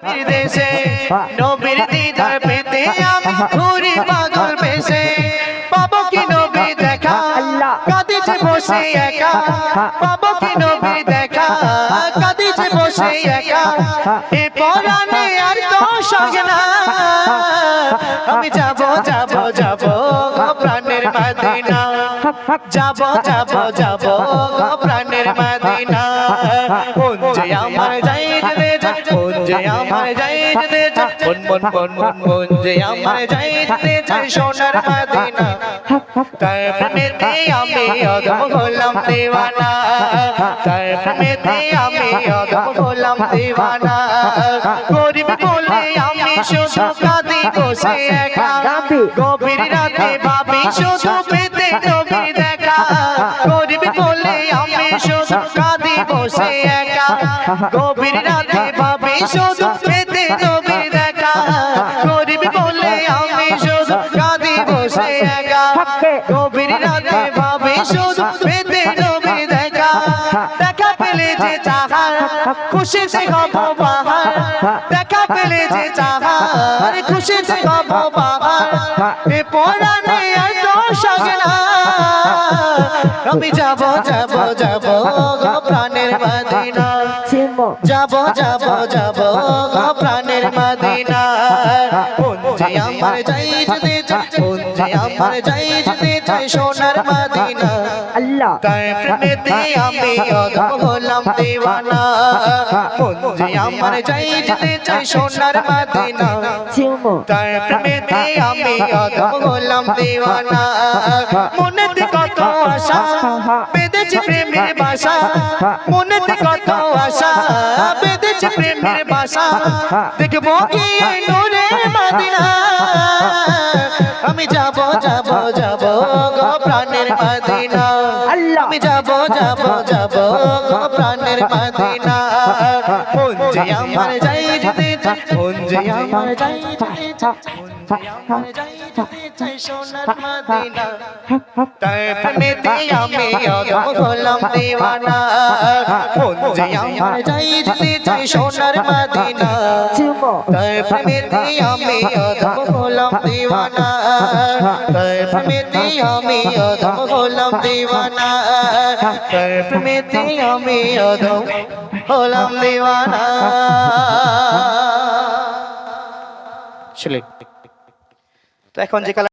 দেশে নবীর দিদার পেতে আমি ঘুরি পাগল বেশে। পাবো কি নবী দেখা। কাঁদিছে বসে একা। পাবো কি নবী যাব যাব যাব, প্রাণের মদিনা। যাব যাব যাব, প্রাণের মদিনা। আমার যাই যেতে কোন যে আমার যাই যেতে যাই মন মন মন মন মন গভীর রাতে ভাবি শুধু পেতে নবীর দেখা গরিব বলে আমি শুধু কাঁদি বসে একা গভীর রাতে ভাবি শুধু পেতে নবীর দেখা। গরিব বলে আমি শুধু কাঁদি বসে একা। গভীর রাতে ভাবি শুধু পেতে নবীর দেখা। দেখা পেলে যে চাহার খুশি সে হব বাহার দেখা পেলে যে চাহার খুশি সে হব বাহার এ পরাণে আর তো সঙ্গে আমি যাব যাব যাব। যাব যাব যাব প্রাণের মদিনা কোন যে আমার যাই যেতে চাই কোন যে আমার যাই যেতে চাই সোনার মদিনা। আল্লাহ। তার প্রেমেতে আমি অদম হলাম দিওয়ানা। মন আমার যাই যেতে চাই সোনার মদিনা। তার প্রেমেতে আমি অদম হলাম দিওয়ানা। মনেতে কত আশা বেঁধেছে প্রেমের বাসা মনেতে কত আশা বেঁধেছে প্রেমের বাসা দেখব কি এই নূরের মদিনা আমি যাব যাব যাব গো প্রাণের মদিনা আল্লাহ। আমি যাব যাব যাব গো প্রাণের মদিনা মন যে আমার যাই যেতে চাই মন যে আমার যাই যেতে সোনার মদিনা প্রেমেতে আমি অদম হলাম দিওয়ানা প্রেমেতে আমি অদম হলাম দিওয়ানা তার আমি অদম হলাম দিওয়ানা তার প্রেমেতে আমি অদম হলাম দিওয়ানা এখন যে